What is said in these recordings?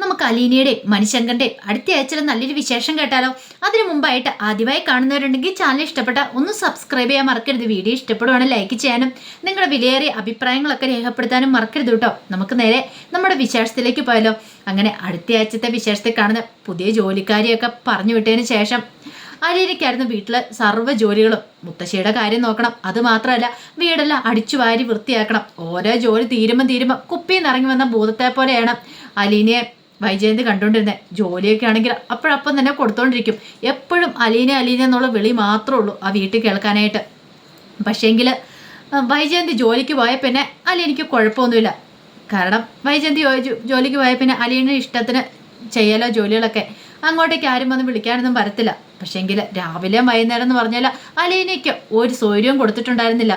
നമുക്ക് അലീനയുടെ മണിശങ്കറിന്റെ അടുത്ത ആഴ്ചയിലെ നല്ലൊരു വിശേഷം കേട്ടാലോ? അതിനു മുമ്പായിട്ട് ആദ്യമായി കാണുന്നവരുണ്ടെങ്കിൽ ചാനൽ ഇഷ്ടപ്പെട്ട ഒന്ന് സബ്സ്ക്രൈബ് ചെയ്യാൻ മറക്കരുത്. വീഡിയോ ഇഷ്ടപ്പെടുവാണെങ്കിൽ ലൈക്ക് ചെയ്യാനും നിങ്ങളുടെ വിലയേറിയ അഭിപ്രായങ്ങളൊക്കെ രേഖപ്പെടുത്താനും മറക്കരുത് കേട്ടോ. നമുക്ക് നേരെ നമ്മുടെ വിശേഷത്തിലേക്ക് പോയാലോ? അങ്ങനെ അടുത്ത ആഴ്ചത്തെ വിശേഷത്തിൽ കാണുന്ന പുതിയ ജോലിക്കാരിയൊക്കെ പറഞ്ഞു വിട്ടതിന് ശേഷം അലീനയ്ക്കായിരുന്നു വീട്ടിലെ സർവ ജോലികളും. മുത്തശ്ശിയുടെ കാര്യം നോക്കണം. അത് മാത്രമല്ല വീടെല്ലാം അടിച്ചു വാരി വൃത്തിയാക്കണം. ഓരോ ജോലി തീരുമ്പം തീരുമ്പം കുപ്പിയിൽ നിന്ന് ഇറങ്ങി വന്ന ഭൂതത്തെ പോലെയാണ് അലീനയെ വൈജയന്തി കണ്ടുകൊണ്ടിരുന്നത് ജോലിയൊക്കെ ആണെങ്കിൽ അപ്പോഴപ്പം തന്നെ കൊടുത്തോണ്ടിരിക്കും. എപ്പോഴും അലീന അലീന എന്നുള്ള വിളി മാത്രമേ ഉള്ളൂ ആ വീട്ടിൽ കേൾക്കാനായിട്ട്. പക്ഷേങ്കിൽ വൈജയന്തി ജോലിക്ക് പോയ പിന്നെ അലീനയ്ക്ക് കുഴപ്പമൊന്നുമില്ല. കാരണം വൈജയന്തി ജോലിക്ക് പോയ പിന്നെ അലീന ഇഷ്ടത്തിന് ചെയ്യലോ ജോലികളൊക്കെ അങ്ങോട്ടേക്ക് ആരും വന്ന് വിളിക്കാനൊന്നും വരത്തില്ല. പക്ഷേങ്കിൽ രാവിലെ വൈകുന്നേരം എന്ന് പറഞ്ഞാൽ അലീനയ്ക്ക് ഒരു സൗകര്യവും കൊടുത്തിട്ടുണ്ടായിരുന്നില്ല.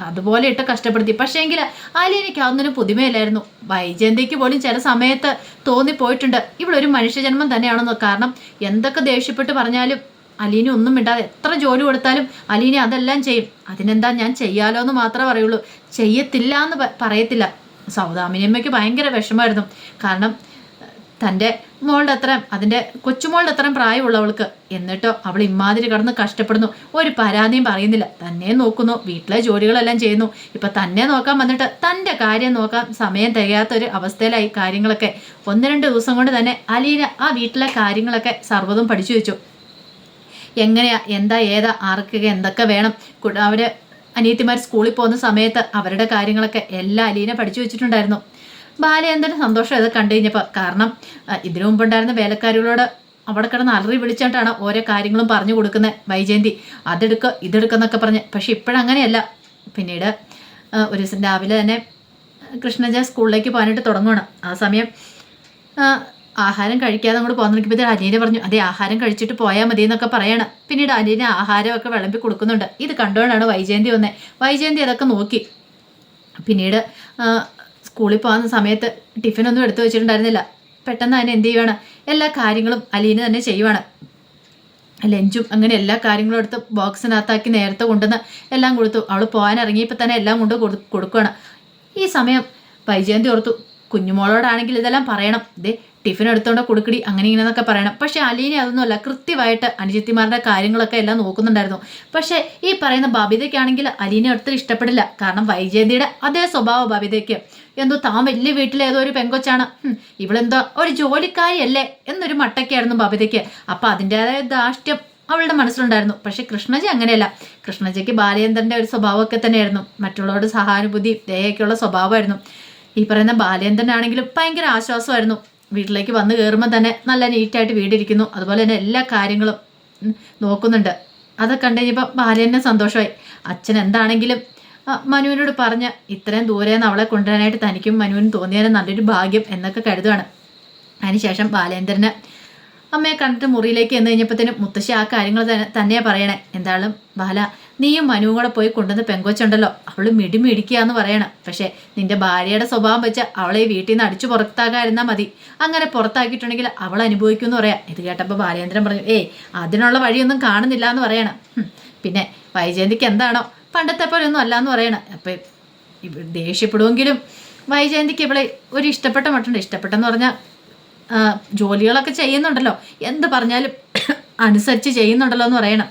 അതുപോലെ ഇട്ട് കഷ്ടപ്പെടുത്തി. പക്ഷേങ്കിൽ ആലിയനയ്ക്ക് അതൊന്നും പുതുമയില്ലായിരുന്നു. വൈജയന്തിക്ക് പോലും ചില സമയത്ത് തോന്നിപ്പോയിട്ടുണ്ട് ഇവളൊരു മനുഷ്യജന്മം തന്നെയാണെന്ന് കാരണം എന്തൊക്കെ ദേഷ്യപ്പെട്ട് പറഞ്ഞാലും അലീനെ ഒന്നും മിണ്ടാതെ എത്ര ജോലി കൊടുത്താലും അലീനെ അതെല്ലാം ചെയ്യും. അതിനെന്താ ഞാൻ ചെയ്യാലോ എന്ന് മാത്രമേ പറയുള്ളൂ. ചെയ്യത്തില്ല എന്ന് പറയത്തില്ല. സൗദാമിനിയമ്മയ്ക്ക് ഭയങ്കര വിഷമമായിരുന്നു. കാരണം തന്റെ മോളുടെ അത്രയും അതിന്റെ കൊച്ചുമോളുടെ അത്രയും പ്രായമുള്ളവൾക്ക് എന്നിട്ടോ അവൾ ഇമാതിരി കടന്ന് കഷ്ടപ്പെടുന്നു. ഒരു പരാതിയും പറയുന്നില്ല. തന്നെ നോക്കുന്നു. വീട്ടിലെ ജോലികളെല്ലാം ചെയ്യുന്നു. ഇപ്പം തന്നെ നോക്കാൻ വന്നിട്ട് തന്റെ കാര്യം നോക്കാൻ സമയം തികയാത്തൊരു അവസ്ഥയിലായി കാര്യങ്ങളൊക്കെ. ഒന്ന് രണ്ട് ദിവസം കൊണ്ട് തന്നെ അലീന ആ വീട്ടിലെ കാര്യങ്ങളൊക്കെ സർവതും പഠിച്ചു വെച്ചു. എങ്ങനെയാ? എന്താ? ഏതാ? ആർക്കൊക്കെ എന്തൊക്കെ വേണം? അവർ അനിയത്തിമാർ സ്കൂളിൽ പോകുന്ന സമയത്ത് അവരുടെ കാര്യങ്ങളൊക്കെ എല്ലാം അലീന പഠിച്ചു വെച്ചിട്ടുണ്ടായിരുന്നു. ബാലചന്ദ്രന് സന്തോഷം ഇത് കണ്ടു കഴിഞ്ഞപ്പോൾ കാരണം ഇതിനു മുമ്പുണ്ടായിരുന്ന വേലക്കാരികളോട് അവിടെ കിടന്ന് അലറി വിളിച്ചിട്ടാണ് ഓരോ കാര്യങ്ങളും പറഞ്ഞു കൊടുക്കുന്നത് വൈജയന്തി. അതെടുക്കുക ഇതെടുക്കുന്നൊക്കെ പറഞ്ഞ്. പക്ഷെ ഇപ്പോഴങ്ങനെയല്ല. പിന്നീട് ഒരു ദിവസം രാവിലെ തന്നെ കൃഷ്ണജ സ്കൂളിലേക്ക് പോകാനായിട്ട് തുടങ്ങുകയാണ് ആ സമയം ആഹാരം കഴിക്കാതെ അങ്ങോട്ട് പോകാൻ നോക്കിയപ്പോൾ അനിയനെ പറഞ്ഞു അതെ ആഹാരം കഴിച്ചിട്ട് പോയാൽ മതി എന്നൊക്കെ പറയാണ്. പിന്നീട് അനിയന് ആഹാരമൊക്കെ വിളമ്പി കൊടുക്കുന്നുണ്ട്. ഇത് കണ്ടുകൊണ്ടാണ് വൈജയന്തി വന്നത് വൈജയന്തി അതൊക്കെ നോക്കി. പിന്നീട് സ്കൂളിൽ പോകുന്ന സമയത്ത് ടിഫിനൊന്നും എടുത്തു വെച്ചിട്ടുണ്ടായിരുന്നില്ല. പെട്ടെന്ന് അതിനെ എന്ത് ചെയ്യുവാണ്? എല്ലാ കാര്യങ്ങളും അലീന തന്നെ ചെയ്യുവാണ്. ലഞ്ചും അങ്ങനെ എല്ലാ കാര്യങ്ങളും എടുത്ത് ബോക്സിനകത്താക്കി നേരത്തെ കൊണ്ടുവന്ന് എല്ലാം കൊടുത്തു. അവൾ പോകാൻ ഇറങ്ങിയപ്പോൾ തന്നെ എല്ലാം കൊണ്ട് കൊടുക്കുവാണ്. ഈ സമയം വൈജയന്തി ഓർത്തു കുഞ്ഞുമോളോടാണെങ്കിൽ ഇതെല്ലാം പറയണം. ദേ ടിഫിൻ എടുത്തോണ്ട് കൊടുക്കടി അങ്ങനെ ഇങ്ങനെ എന്നൊക്കെ പറയണം. പക്ഷേ അലീന അതൊന്നുമല്ല കൃത്യമായിട്ട് അനുജത്തിമാരുടെ കാര്യങ്ങളൊക്കെ എല്ലാം നോക്കുന്നുണ്ടായിരുന്നു. പക്ഷേ ഈ പറയുന്ന ബബിതയ്ക്കാണെങ്കിൽ അലീനെ ഒത്തിരി ഇഷ്ടപ്പെടില്ല. കാരണം വൈജയന്തിയുടെ അതേ സ്വഭാവം ബബിതയ്ക്ക്. എന്തോ താൻ വലിയ വീട്ടിലെ ഏതോ ഒരു പെങ്കൊച്ചാണ്. ഇവളെന്തോ ഒരു ജോലിക്കാരിയല്ലേ എന്നൊരു മട്ടക്കായിരുന്നു ബബിതയ്ക്ക്. അപ്പം അതിന്റെതായ ദാഷ്ട്യം അവളുടെ മനസ്സിലുണ്ടായിരുന്നു. പക്ഷെ കൃഷ്ണജി അങ്ങനെയല്ല. കൃഷ്ണജിക്ക് ബാലേന്ദ്രന്റെ ഒരു സ്വഭാവമൊക്കെ തന്നെയായിരുന്നു. മറ്റുള്ളവരുടെ സഹാനുഭൂതി ദയൊക്കെയുള്ള സ്വഭാവമായിരുന്നു. ഈ പറയുന്ന ബാലേന്ദ്രനാണെങ്കിലും ഭയങ്കര ആശ്വാസമായിരുന്നു. വീട്ടിലേക്ക് വന്ന് കയറുമ്പോൾ തന്നെ നല്ല നീറ്റായിട്ട് വീടിരിക്കുന്നു. അതുപോലെ തന്നെ എല്ലാ കാര്യങ്ങളും നോക്കുന്നുണ്ട്. അതൊക്കെ കണ്ടു കഴിഞ്ഞപ്പോൾ ബാലേന്ദ്രൻ സന്തോഷമായി. അച്ഛൻ എന്താണെങ്കിലും മനുവിനോട് പറഞ്ഞ് ഇത്രയും ദൂരെ നിന്ന് അവളെ കൊണ്ടുവരാനായിട്ട് തനിക്കും മനുവിനും തോന്നിയാലും നല്ലൊരു ഭാഗ്യം എന്നൊക്കെ കരുതുകയാണ് അതിനുശേഷം ബാലേന്ദ്രന് അമ്മയെ കണ്ടിട്ട് മുറിയിലേക്ക് എന്ന് കഴിഞ്ഞപ്പോഴത്തേനും മുത്തശ്ശി ആ കാര്യങ്ങൾ തന്നെ തന്നെയാ പറയണേ. എന്തായാലും ബാല നീയും മനുവും കൂടെ പോയി കൊണ്ടുവന്ന പെങ്കൊച്ചുണ്ടല്ലോ. അവൾ മിടിമിടിക്കുക എന്ന് പറയണം. പക്ഷേ നിന്റെ ഭാര്യയുടെ സ്വഭാവം വെച്ച് അവളെ വീട്ടിൽ നിന്ന് അടിച്ചു പുറത്താകാതിരുന്നാൽ മതി. അങ്ങനെ പുറത്താക്കിയിട്ടുണ്ടെങ്കിൽ അവൾ അനുഭവിക്കും എന്ന് പറയാം. ഇത് കേട്ടപ്പോൾ ബാലേന്ദ്രൻ പറഞ്ഞു ഏയ് അതിനുള്ള വഴിയൊന്നും കാണുന്നില്ല എന്ന് പറയണം പിന്നെ വൈജയന്തിക്ക് എന്താണോ പണ്ടത്തെ പോലെ ഒന്നും അല്ല എന്ന് പറയണം. അപ്പം ഇവ ദേഷ്യപ്പെടുമെങ്കിലും വൈജയന്തിക്ക് ഇവിടെ ഒരു ഇഷ്ടപ്പെട്ട മട്ടുണ്ട്. ഇഷ്ടപ്പെട്ടെന്ന് പറഞ്ഞാൽ ജോലികളൊക്കെ ചെയ്യുന്നുണ്ടല്ലോ. എന്ത് പറഞ്ഞാലും അനുസരിച്ച് ചെയ്യുന്നുണ്ടല്ലോ എന്ന് പറയണം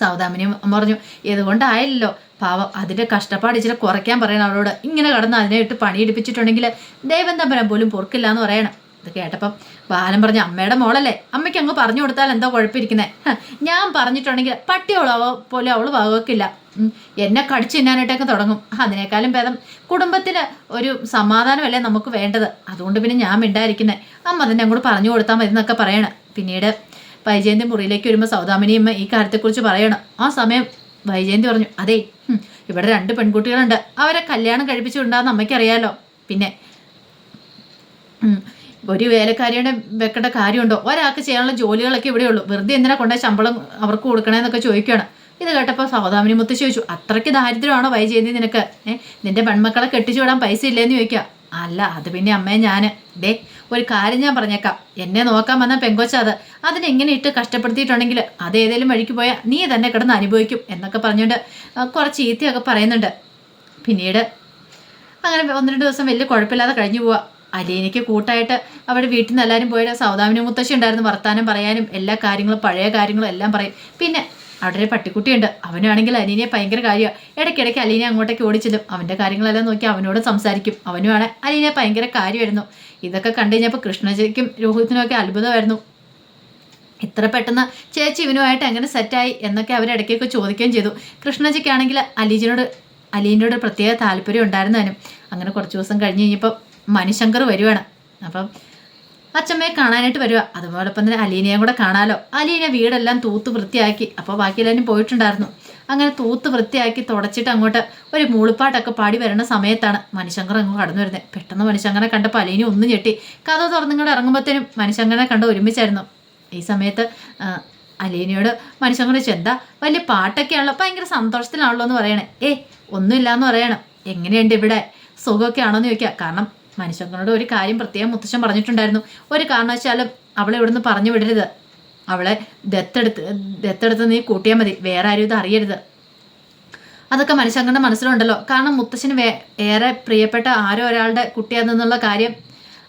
സൗദാമിനി പറഞ്ഞു ഇതുകൊണ്ടായില്ലല്ലോ പാവം അതിന്റെ കഷ്ടപ്പാട് ഇച്ചിരി കുറയ്ക്കാൻ പറയണം അവരോട് ഇങ്ങനെ കടന്ന് അതിനെ ഇട്ട് പണിയെടുപ്പിച്ചിട്ടുണ്ടെങ്കിൽ ദൈവം തമ്പരം പോലും പൊറുക്കില്ല എന്ന് പറയണം. ഇത് കേട്ടപ്പം ബാലൻ പറഞ്ഞു അമ്മയുടെ മോളല്ലേ? അമ്മയ്ക്ക് അങ്ങ് പറഞ്ഞു കൊടുത്താൽ എന്താ കുഴപ്പമിരിക്കുന്നത് ഞാൻ പറഞ്ഞിട്ടുണ്ടെങ്കിൽ പട്ടിയോളാവോ പോലെ അവൾ വകവെക്കില്ല. എന്നെ കടിച്ചു തിന്നാനായിട്ടൊക്കെ തുടങ്ങും. അതിനേക്കാളും ഭേദം കുടുംബത്തിന് ഒരു സമാധാനമല്ലേ നമുക്ക് വേണ്ടത്? അതുകൊണ്ട് പിന്നെ ഞാൻ മിണ്ടായിരിക്കുന്നത് അമ്മ തന്നെ അങ്ങോട്ട് പറഞ്ഞു കൊടുത്താൽ മതി എന്നൊക്കെ പറയണം. പിന്നീട് വൈജയന്തി മുറിയിലേക്ക് വരുമ്പോൾ സൗദാമിനിയമ്മ ഈ കാര്യത്തെക്കുറിച്ച് പറയണം. ആ സമയം വൈജയന്തി പറഞ്ഞു അതെ ഇവിടെ രണ്ട് പെൺകുട്ടികളുണ്ട്. അവരെ കല്യാണം കഴിപ്പിച്ചുണ്ടാകുന്ന അമ്മയ്ക്കറിയാലോ. പിന്നെ ഒരു വേലക്കാരിയുടെ വെക്കേണ്ട കാര്യമുണ്ടോ? ഒരാൾക്ക് ചെയ്യാനുള്ള ജോലികളൊക്കെ ഇവിടെ ഉള്ളൂ. വെറുതെ എന്തിനാ കൊണ്ടുപോയി ശമ്പളം അവർക്ക് കൊടുക്കണേന്നൊക്കെ ചോദിക്കുകയാണ്. ഇത് കേട്ടപ്പോൾ സൗദാമിനി മുത്ത് ചോദിച്ചു അത്രയ്ക്ക് ദാരിദ്ര്യമാണോ വൈ വൈജയന്തി നിനക്ക്? ഏഹ് നിന്റെ പെൺമക്കളെ കെട്ടിച്ചു വിടാൻ പൈസ ഇല്ലേന്ന് ചോദിക്കുക. അല്ല അത് പിന്നെ അമ്മയെ ഞാൻ ദേ ഒരു കാര്യം ഞാൻ പറഞ്ഞേക്കാം. എന്നെ നോക്കാൻ വന്ന പെങ്കോച്ച അത്. അതിനെങ്ങനെ ഇട്ട് കഷ്ടപ്പെടുത്തിയിട്ടുണ്ടെങ്കിൽ അത് ഏതെങ്കിലും വഴിക്ക് പോയാൽ നീ തന്നെ കിടന്ന് അനുഭവിക്കും എന്നൊക്കെ പറഞ്ഞുകൊണ്ട് കുറച്ച് ഈത്തിയൊക്കെ പറയുന്നുണ്ട്. പിന്നീട് അങ്ങനെ ഒന്ന് രണ്ട് ദിവസം വലിയ കുഴപ്പമില്ലാതെ കഴിഞ്ഞു പോവാ. അലീനയ്ക്ക് കൂട്ടായിട്ട് അവിടെ വീട്ടിൽ നിന്ന് എല്ലാവരും പോയിട്ട് സൗദാമിനി മുത്തശ്ശി ഉണ്ടായിരുന്നു വർത്താനം പറയാനും എല്ലാ കാര്യങ്ങളും പഴയ കാര്യങ്ങളും എല്ലാം പറയും. പിന്നെ അവിടെ ഒരു പട്ടിക്കുട്ടിയുണ്ട്. അവനാണെങ്കിൽ അലീനയെ ഭയങ്കര കാര്യമാണ് ഇടയ്ക്കിടയ്ക്ക് അലീനെ അങ്ങോട്ടേക്ക് ഓടിച്ചെല്ലും. അവന്റെ കാര്യങ്ങളെല്ലാം നോക്കി അവനോട് സംസാരിക്കും. അവനുമാണ് അലീനെ ഭയങ്കര കാര്യമായിരുന്നു. ഇതൊക്കെ കണ്ടു കഴിഞ്ഞപ്പോൾ കൃഷ്ണജിക്കും രോഹിത്തിനും ഒക്കെ അത്ഭുതമായിരുന്നു. ഇത്ര പെട്ടെന്ന് ചേച്ചി ഇവനുമായിട്ട് എങ്ങനെ സെറ്റായി എന്നൊക്കെ അവരിടയ്ക്കൊക്കെ ചോദിക്കുകയും ചെയ്തു. കൃഷ്ണജിക്കാണെങ്കിൽ അലീജിനോട് അലീനോട് പ്രത്യേക താല്പര്യം ഉണ്ടായിരുന്നതിനും അങ്ങനെ കുറച്ച് ദിവസം കഴിഞ്ഞ് കഴിഞ്ഞപ്പോൾ മണിശങ്കർ വരുവാണ്. അപ്പം അച്ഛമ്മയെ കാണാനായിട്ട് വരിക അതുപോലൊപ്പം തന്നെ അലീനയും കൂടെ കാണാലോ. അലീന വീടെല്ലാം തൂത്ത് വൃത്തിയാക്കി. അപ്പോൾ ബാക്കി എല്ലാവരും പോയിട്ടുണ്ടായിരുന്നു. അങ്ങനെ തൂത്ത് വൃത്തിയാക്കി തുടച്ചിട്ട് അങ്ങോട്ട് ഒരു മൂളിപ്പാട്ടൊക്കെ പാടി വരുന്ന സമയത്താണ് മനുശങ്കർ അങ്ങ് കടന്നു വരുന്നത് പെട്ടെന്ന് മനുശങ്കരനെ കണ്ടപ്പോൾ അലീന ഒന്നും ഞെട്ടി. കഥ തുറന്നിങ്ങോട്ട് ഇറങ്ങുമ്പോഴത്തേനും മനുശങ്കരനെ കണ്ട് ഒരുമിച്ചായിരുന്നു. ഈ സമയത്ത് അലീനയോട് മനുശങ്കർ ചോദിച്ചു എന്താ? വലിയ പാട്ടൊക്കെയാണല്ലോ. ഭയങ്കര സന്തോഷത്തിലാണല്ലോ എന്ന് പറയണേ. ഏ ഒന്നുമില്ല എന്ന് പറയണം. എങ്ങനെയുണ്ട് ഇവിടെ? സുഖമൊക്കെ ആണോ എന്ന് ചോദിക്കുക കാരണം മനുഷ്യങ്ങളോട് ഒരു കാര്യം പ്രത്യേകം മുത്തശ്ശൻ പറഞ്ഞിട്ടുണ്ടായിരുന്നു. ഒരു കാരണവശാലും അവളെ ഇവിടുന്ന് പറഞ്ഞു വിടരുത്. അവളെ ദത്തെടുത്ത് ദത്തെടുത്ത് നീ കൂട്ടിയാൽ മതി. വേറെ ആരും ഇത് അറിയരുത്. അതൊക്കെ മനുഷ്യങ്ങളുടെ മനസ്സിലുണ്ടല്ലോ. കാരണം മുത്തശ്ശന് വേ ഏറെ പ്രിയപ്പെട്ട ആരോ ഒരാളുടെ കുട്ടിയാണെന്നുള്ള കാര്യം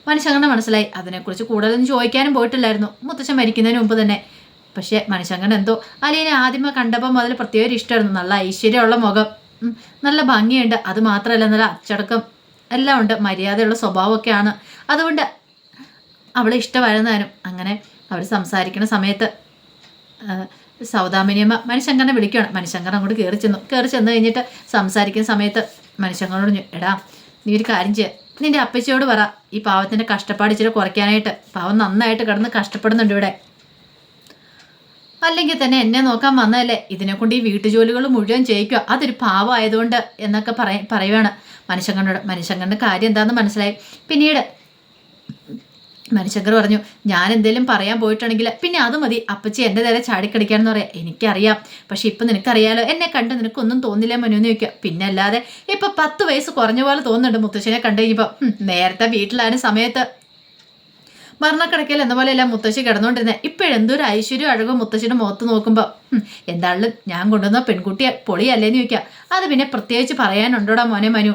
മനുഷ്യങ്ങളുടെ മനസ്സിലായി. അതിനെക്കുറിച്ച് കൂടുതലൊന്നും ചോദിക്കാനും പോയിട്ടില്ലായിരുന്നു. മുത്തശ്ശൻ മരിക്കുന്നതിന് മുമ്പ് തന്നെ. പക്ഷേ മനുഷ്യങ്കൻ എന്തോ അലീനെ ആദ്യമേ കണ്ടപ്പോൾ മുതൽ പ്രത്യേക ഇഷ്ടമായിരുന്നു. നല്ല ഐശ്വര്യമുള്ള മുഖം. നല്ല ഭംഗിയുണ്ട്. അത് മാത്രമല്ല നല്ല അച്ചടക്കം എല്ലാം ഉണ്ട്. മര്യാദയുള്ള സ്വഭാവമൊക്കെയാണ്. അതുകൊണ്ട് അവളെ ഇഷ്ടമായിരുന്നാലും അങ്ങനെ അവർ സംസാരിക്കുന്ന സമയത്ത് സൗദാമിനിയമ്മ മനുശങ്കറിനെ വിളിക്കുകയാണ്. മനുശങ്കർ അങ്ങോട്ട് കയറി ചെന്നു. കയറി ചെന്ന് കഴിഞ്ഞിട്ട് സംസാരിക്കുന്ന സമയത്ത് മനുശങ്കരനോട് എടാ നീ ഒരു കാര്യം ചെയ്യുക നിന്റെ അപ്പച്ചിയോട് പറ. ഈ പാവത്തിന്റെ കഷ്ടപ്പാട് ഇച്ചിരി കുറയ്ക്കാനായിട്ട്. പാവം നന്നായിട്ട് കിടന്ന് കഷ്ടപ്പെടുന്നുണ്ട് ഇവിടെ. അല്ലെങ്കിൽ തന്നെ എന്നെ നോക്കാൻ വന്നതല്ലേ? ഇതിനെ കൊണ്ട് ഈ വീട്ടുജോലികൾ മുഴുവൻ ചെയ്യിക്കുക. അതൊരു പാവമായതുകൊണ്ട് എന്നൊക്കെ പറയ പറയുവാണ് മനുഷ്യങ്കണ്ണോട് മനുഷ്യങ്കണ്ണന്റെ കാര്യം എന്താണെന്ന് മനസ്സിലായി? പിന്നീട് മനുശങ്കർ പറഞ്ഞു ഞാൻ എന്തെങ്കിലും പറയാൻ പോയിട്ടുണ്ടെങ്കിൽ പിന്നെ അത് മതി. അപ്പച്ചി എന്റെ നേരെ ചാടിക്കടിക്കാണെന്ന് പറയാം. എനിക്കറിയാം. പക്ഷെ ഇപ്പം നിനക്കറിയാലോ? എന്നെ കണ്ട് നിനക്കൊന്നും തോന്നില്ല മനു എന്ന് ചോദിക്കുക. പിന്നെ അല്ലാതെ ഇപ്പം പത്ത് വയസ്സ് കുറഞ്ഞ പോലെ തോന്നുന്നുണ്ട് മുത്തശ്ശനെ കണ്ടു കഴിഞ്ഞപ്പോൾ നേരത്തെ വീട്ടിലാണ് സമയത്ത്. മരണക്കിടക്കയിൽ എന്ന പോലെയല്ല മുത്തശ്ശി കിടന്നുകൊണ്ടിരുന്നത് ഇപ്പോഴെന്തൊരു ഐശ്വര്യം അഴകും മുത്തശ്ശിയുടെ മുഖത്ത് നോക്കുമ്പോൾ എന്തായാലും ഞാൻ കൊണ്ടുവന്ന പെൺകുട്ടിയെ പൊളിയല്ലേന്ന് ചോദിക്കുക അത് പിന്നെ പ്രത്യേകിച്ച് പറയാനുണ്ടോടാ മോനെ മനു?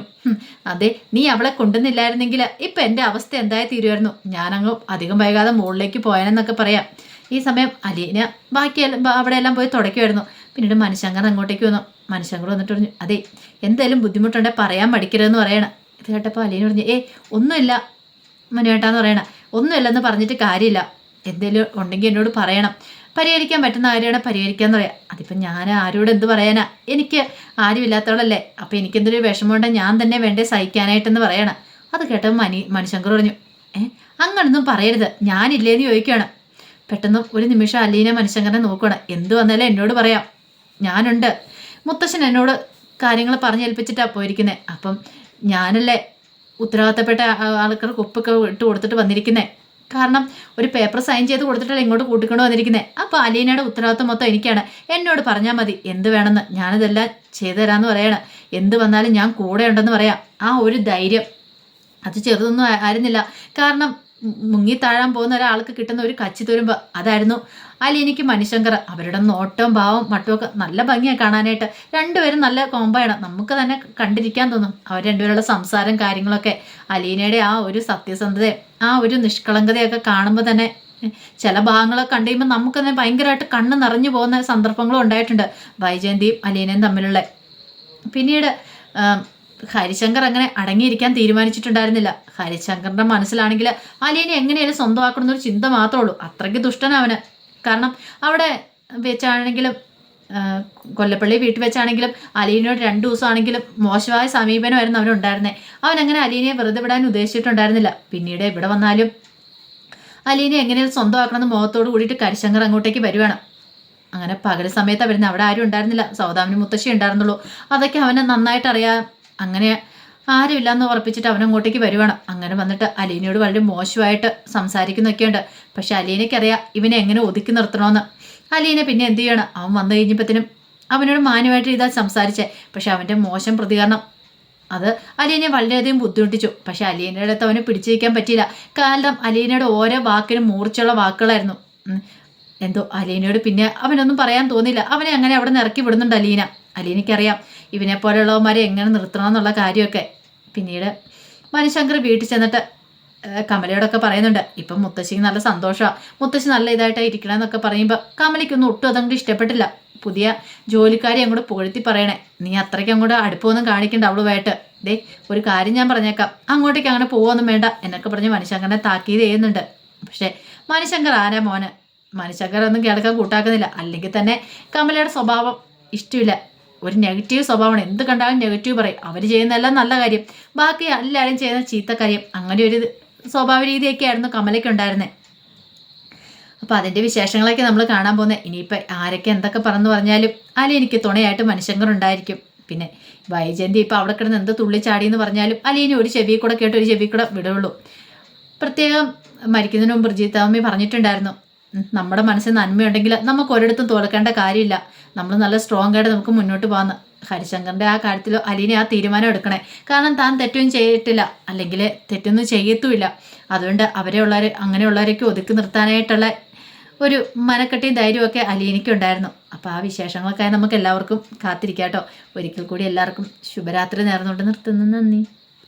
അതെ നീ അവളെ കൊണ്ടുവന്നില്ലായിരുന്നെങ്കിൽ ഇപ്പം എന്റെ അവസ്ഥ എന്തായി തീരുമായിരുന്നു ഞാനങ്ങ് അധികം വൈകാതെ മുകളിലേക്ക് പോയാനെന്നൊക്കെ പറയാം. ഈ സമയം അലീന ബാക്കി അവിടെ അവിടെയെല്ലാം പോയി തുടയ്ക്കുമായിരുന്നു പിന്നീട് മനുഷ്യങ്കർ അങ്ങോട്ടേക്ക് വന്നു. മനുഷ്യങ്കർ വന്നിട്ട് പറഞ്ഞു അതെ എന്തായാലും ബുദ്ധിമുട്ടുണ്ടെങ്കിൽ പറയാൻ പഠിക്കരുതെന്ന് പറയണം. ഇത് കേട്ടപ്പോൾ അലീന പറഞ്ഞു ഏ ഒന്നുമില്ല മനുവേട്ടാന്ന് പറയണം. ഒന്നുമില്ലെന്ന് പറഞ്ഞിട്ട് കാര്യമില്ല. എന്തെങ്കിലും ഉണ്ടെങ്കിൽ എന്നോട് പറയണം. പരിഹരിക്കാൻ പറ്റുന്ന കാര്യമാണ് പരിഹരിക്കാന്ന് പറയാം. അതിപ്പം ഞാൻ ആരോട് എന്ത് പറയാനാ? എനിക്ക് ആരും ഇല്ലാത്തവളല്ലേ അപ്പം എനിക്കെന്തൊരു വിഷമമുണ്ടെങ്കിൽ ഞാൻ തന്നെ വേണ്ടേ സഹിക്കാനായിട്ടെന്ന് പറയണം. അത് കേട്ടപ്പോൾ മനി മനുശങ്കർ പറഞ്ഞു ഏ അങ്ങനൊന്നും പറയരുത്. ഞാനില്ലേന്ന് ചോദിക്കുകയാണ്. പെട്ടെന്ന് ഒരു നിമിഷം അലീന മനുശങ്കരനെ നോക്കുകയാണ് എന്ത് വന്നാലും എന്നോട് പറയാം. ഞാനുണ്ട്. മുത്തശ്ശൻ എന്നോട് കാര്യങ്ങൾ പറഞ്ഞേൽപ്പിച്ചിട്ടാണ് പോയിരിക്കുന്നത് അപ്പം ഞാനല്ലേ ഉത്തരവാദിത്തപ്പെട്ട ആൾക്കാർക്ക് ഒപ്പൊക്കെ ഇട്ട് കൊടുത്തിട്ട് വന്നിരിക്കുന്നത് കാരണം ഒരു പേപ്പർ സൈൻ ചെയ്ത് കൊടുത്തിട്ടല്ലേ ഇങ്ങോട്ട് കൂട്ടിക്കൊണ്ട് വന്നിരിക്കുന്നത് അപ്പോൾ അലീനയുടെ ഉത്തരവാദിത്വം മൊത്തം എനിക്കാണ്. എന്നോട് പറഞ്ഞാൽ മതി എന്ത് വേണമെന്ന്. ഞാനിതെല്ലാം ചെയ്തുതരാമെന്ന് പറയണം. എന്ത് വന്നാലും ഞാൻ കൂടെ ഉണ്ടെന്ന് പറയാം. ആ ഒരു ധൈര്യം. അത് ചെറുതൊന്നും ആയിരുന്നില്ല. കാരണം മുങ്ങി താഴാൻ പോകുന്ന ഒരാൾക്ക് കിട്ടുന്ന ഒരു കച്ചി തുരുമ്പ് അതായിരുന്നു. അലീനയ്ക്ക് മണിശങ്കർ അവരുടെ നോട്ടവും ഭാവം മട്ടുമൊക്കെ നല്ല ഭംഗിയാണ് കാണാനായിട്ട്. രണ്ടുപേരും നല്ല കോമ്പാണ് നമുക്ക് തന്നെ കണ്ടിരിക്കാൻ തോന്നും അവർ രണ്ടുപേരുടെ സംസാരം കാര്യങ്ങളൊക്കെ. അലീനയുടെ ആ ഒരു സത്യസന്ധതയും ആ ഒരു നിഷ്കളങ്കതയൊക്കെ കാണുമ്പോൾ തന്നെ ചില ഭാഗങ്ങളൊക്കെ കണ്ടു കഴിയുമ്പോൾ നമുക്ക് തന്നെ ഭയങ്കരമായിട്ട് കണ്ണ് നിറഞ്ഞു പോകുന്ന സന്ദർഭങ്ങളും ഉണ്ടായിട്ടുണ്ട്. വൈജയന്തിയും അലീനയും തമ്മിലുള്ള. പിന്നീട് ഹരിശങ്കർ അങ്ങനെ അടങ്ങിയിരിക്കാൻ തീരുമാനിച്ചിട്ടുണ്ടായിരുന്നില്ല. ഹരിശങ്കറിന്റെ മനസ്സിലാണെങ്കിൽ അലീനെ എങ്ങനെയാലും സ്വന്തമാക്കണം എന്നൊരു ചിന്ത മാത്രമേ ഉള്ളൂ. അത്രയ്ക്ക് ദുഷ്ടനാ അവന്. കാരണം അവിടെ വെച്ചാണെങ്കിലും കൊല്ലപ്പള്ളി വീട്ടിൽ വെച്ചാണെങ്കിലും അലീനോട് രണ്ടു ദിവസമാണെങ്കിലും മോശമായ സമീപനമായിരുന്നു അവനുണ്ടായിരുന്നത് അവൻ അങ്ങനെ അലീനയെ വെറുതെ വിടാൻ ഉദ്ദേശിച്ചിട്ടുണ്ടായിരുന്നില്ല. പിന്നീട് ഇവിടെ വന്നാലും അലീനെ എങ്ങനെയാണ് സ്വന്തമാക്കണമെന്ന് മുഖത്തോട് കൂടിയിട്ട് കരിശങ്കർ അങ്ങോട്ടേക്ക് വരുവാണ്. അങ്ങനെ പകൽ സമയത്ത് വരുന്നത് അവിടെ ആരും ഉണ്ടായിരുന്നില്ല. സൗദാമിനി മുത്തശ്ശി ഉണ്ടായിരുന്നുള്ളൂ അതൊക്കെ അവനെ നന്നായിട്ട് അറിയാം അങ്ങനെ ആരുമില്ലെന്ന് ഉറപ്പിച്ചിട്ട് അവൻ അങ്ങോട്ടേക്ക് വരുവാണ്. അങ്ങനെ വന്നിട്ട് അലീനയോട് വളരെ മോശമായിട്ട് സംസാരിക്കുന്നൊക്കെയുണ്ട്. പക്ഷെ അലീനയ്ക്കറിയാം ഇവനെ എങ്ങനെ ഒതുക്കി നിർത്തണമെന്ന് അലീന പിന്നെ എന്ത് ചെയ്യണം? അവൻ വന്നു കഴിഞ്ഞപ്പോഴത്തേനും അവനോട് മാന്യമായിട്ട് ഇതാ സംസാരിച്ചേ. പക്ഷെ അവന്റെ മോശം പ്രതികരണം. അത് അലീനെ വളരെയധികം ബുദ്ധിമുട്ടിച്ചു. പക്ഷെ അലീനയുടെ അടുത്ത് അവനെ പിടിച്ചു വയ്ക്കാൻ പറ്റിയില്ല. കാരണം അലീനയുടെ ഓരോ വാക്കിനും മൂർച്ചയുള്ള വാക്കുകളായിരുന്നു. എന്തോ അലീനയോട് പിന്നെ അവനൊന്നും പറയാൻ തോന്നിയില്ല. അവനെ അങ്ങനെ അവിടെ നിന്ന് ഇറക്കി വിടുന്നുണ്ട് അലീന. അലീനയ്ക്കറിയാം ഇവനെ പോലെയുള്ളവന്മാരെ എങ്ങനെ നിർത്തണം എന്നുള്ള കാര്യമൊക്കെ. പിന്നീട് മനുശങ്കർ വീട്ടിൽ ചെന്നിട്ട് കമലയോടൊക്കെ പറയുന്നുണ്ട് ഇപ്പം മുത്തശ്ശിക്ക് നല്ല സന്തോഷമാണ് മുത്തശ്ശി നല്ല ഇതായിട്ടാണ് ഇരിക്കണം എന്നൊക്കെ പറയുമ്പോൾ കമലയ്ക്കൊന്നും ഒട്ടും അതങ്ങോട്ട് ഇഷ്ടപ്പെട്ടില്ല. പുതിയ ജോലിക്കാരി അങ്ങോട്ട് പുകഴ്ത്തി പറയണേ നീ അത്രയ്ക്ക് അങ്ങോട്ട് അടുപ്പമൊന്നും കാണിക്കണ്ട അവളുമായിട്ട്. ദേ ഒരു കാര്യം ഞാൻ പറഞ്ഞേക്കാം. അങ്ങോട്ടേക്ക് അങ്ങനെ പോവൊന്നും വേണ്ട എന്നൊക്കെ പറഞ്ഞ് മനുശങ്കറിനെ താക്കീത് ചെയ്യുന്നുണ്ട്. പക്ഷേ മനുശങ്കർ ആരാ മോന്? മനുശങ്കർ ഒന്നും കേൾക്കാൻ കൂട്ടാക്കുന്നില്ല. അല്ലെങ്കിൽ തന്നെ കമലയുടെ സ്വഭാവം ഇഷ്ടമില്ല. ഒരു നെഗറ്റീവ് സ്വഭാവമാണ്. എന്ത് കണ്ടാലും നെഗറ്റീവ് പറയും. അവർ ചെയ്യുന്നതെല്ലാം നല്ല കാര്യം. ബാക്കി എല്ലാവരും ചെയ്യുന്ന ചീത്ത കാര്യം. അങ്ങനെ ഒരു സ്വഭാവ രീതിയൊക്കെ ആയിരുന്നു കമലയ്ക്ക് ഉണ്ടായിരുന്നത് അപ്പോൾ അതിന്റെ വിശേഷങ്ങളൊക്കെ നമ്മൾ കാണാൻ പോകുന്നത് ഇനിയിപ്പോൾ ആരൊക്കെ എന്തൊക്കെ പറഞ്ഞു പറഞ്ഞാലും അല്ല എനിക്ക് തുണയായിട്ട് മനുഷ്യങ്ങൾ ഉണ്ടായിരിക്കും പിന്നെ വൈജയന്തി ഇപ്പോൾ അവിടെ കിടന്ന് എന്ത് തുള്ളിച്ചാടി എന്ന് പറഞ്ഞാലും ഇനി ഒരു ചെവി കൂടെ കേട്ട് ഒരു ചെവി കൂടെ വിടുള്ളൂ. പ്രത്യേകം മരിക്കുന്നതിന് മുമ്പ് പറഞ്ഞിട്ടുണ്ടായിരുന്നു. നമ്മുടെ മനസ്സിൽ നന്മയുണ്ടെങ്കിൽ നമുക്ക് ഒരിടത്തും തോൽക്കേണ്ട കാര്യമില്ല. നമ്മൾ നല്ല സ്ട്രോങ് ആയിട്ട് നമുക്ക് മുന്നോട്ട് പോകാമെന്ന് ഹരിശങ്കറിന്റെ ആ കാര്യത്തിൽ അലീനെ ആ തീരുമാനം എടുക്കണേ. കാരണം താൻ തെറ്റൊന്നും ചെയ്തിട്ടില്ല. അല്ലെങ്കിൽ തെറ്റൊന്നും ചെയ്യത്തുമില്ല. അതുകൊണ്ട് അവരെ ഉള്ളവർ അങ്ങനെയുള്ളവരൊക്കെ ഒതുക്കി നിർത്താനായിട്ടുള്ള ഒരു മനക്കെട്ടിയും ധൈര്യമൊക്കെ അലീനയ്ക്കുണ്ടായിരുന്നു അപ്പോൾ ആ വിശേഷങ്ങൾക്കായി നമുക്ക് എല്ലാവർക്കും കാത്തിരിക്കാം കേട്ടോ. ഒരിക്കൽ കൂടി എല്ലാവർക്കും ശുഭരാത്രി നേർന്നുകൊണ്ട് നിർത്തുന്നു. നന്ദി.